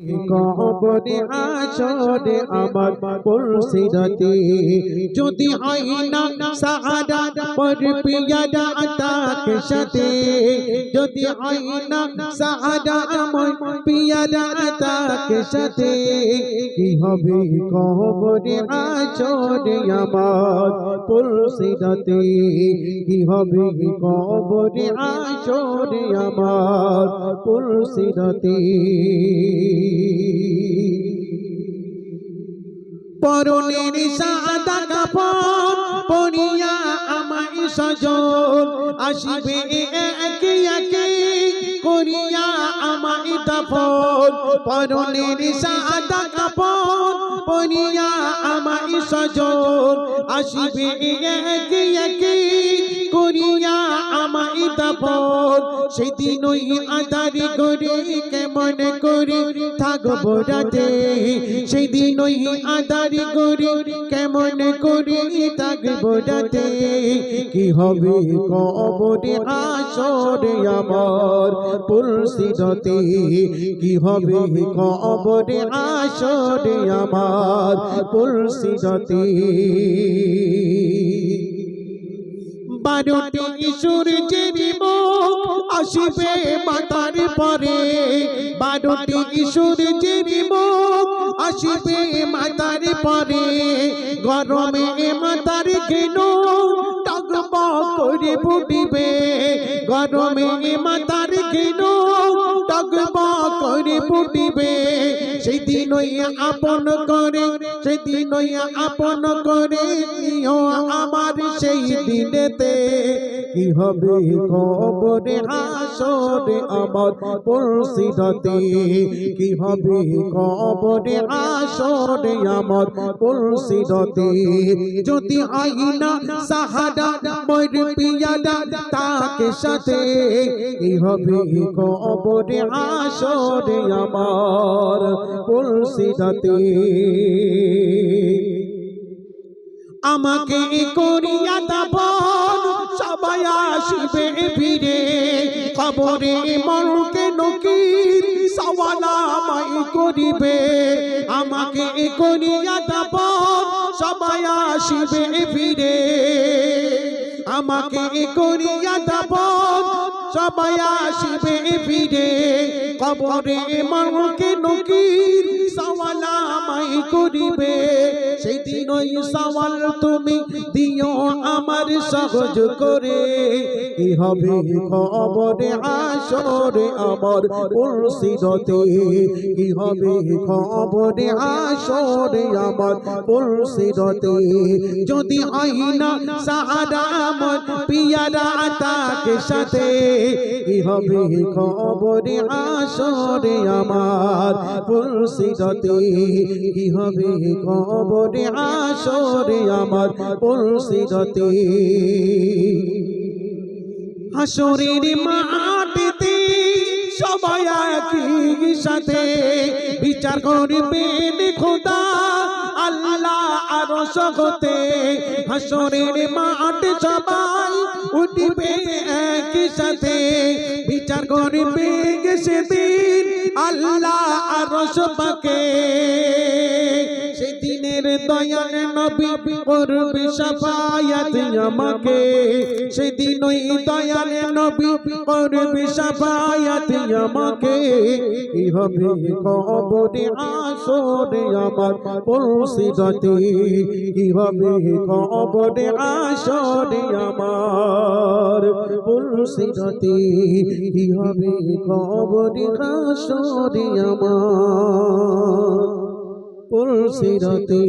কবরে আসরে আমার পরশিরাতে যদি আইনা সাহারা পর পিয়ারা তাকে সাথে। যদি আইনা সাহারা আমার পিয়ারা তাকে সাথে। কি হবে? কবরে আসরে আমার পরশিরাতে কি হবে? কবরে আসরে আমার পরশিরাতে পরনের সাদা কাপড় পরিয়া সজন আসিবে একে একে দফন পরনের সাদা কাপড়, পরিয়া আমায় সজন আসিবে একে একে, করিয়া আমায় দফন সেদিন ওই আদারি করে কেমন করে থাকব রাতে? সেদিন ওই আদারি করে কেমন করে থাকব রাতে? কি হবে কবরে আসরে আমার? পুলসিরতে কি হবে কবরে আসরে আমার পুলসিরতে বারোটি সূর্যের মুখ আসিবে মাতার পরে। বারোটি সূর্যের মুখ আসিবে মাতার পরে। গরমে মাতার কেন টগব করে ফুটিবে। গরমে মাতার কেন করে সেই সেদিনই আপন করে সেদিনই আপন করে নিও আমার সেই দিনেতে। কি হবে কবরে আসরে আমার পরশিরতে? কি হবে কবরে আসরে আমার পরশিরতে? যদি আইনা সাহারা মর পিয়াদা তাকে সাথে, কি হবে কবরে আসরে আমার পরশিরতে? আমাকে করিয়া দাপন সবাই আসিবে ফিরে। খবরে মরকে নকির সওয়ালামাই করিবে। আমাকে করিয়া দাপন সবাই আসিবে ফিরে। আমাকে করিয়া দাপন সবাই আসিবে ফিরে। কবরে মরকে নকির সওয়ালামাই সেই দিন ওই সওয়াল তুমি দিও আমার সহজ করে। কি হবে খবরে আসরে আমার পরশিরতে কি হবে? খবরে আসরে আমার পরশিরতে যদি আইনা সাহারা আমার পিয়ারা তাকে সাথে কি হবে? খবরে আসরে আমার পরশিরতে কি হবে? কবরে আসরে আমার পরশিরতে হাসরের মাটিতে সবাই একই সাথে বিচার করবেন খোদা। আল্লাহ আর সগতে হাসরের মাঠ সবাই উঠবে একই সাথে। বিচার করবে সেদিন। আল্লাহ আর সেদিনের দয়াল নবী করবে সাফায়াত আমাকে। সেদিন ওই দয়াল নবী করবে সাফায়াত আমাকে। কি হবে কবরে আসরে আমার পরশিরতে কি হবে কবরে আসরে আমার পরশিরতে কি হবে কবরে আসরে আমার? পুলসিরতে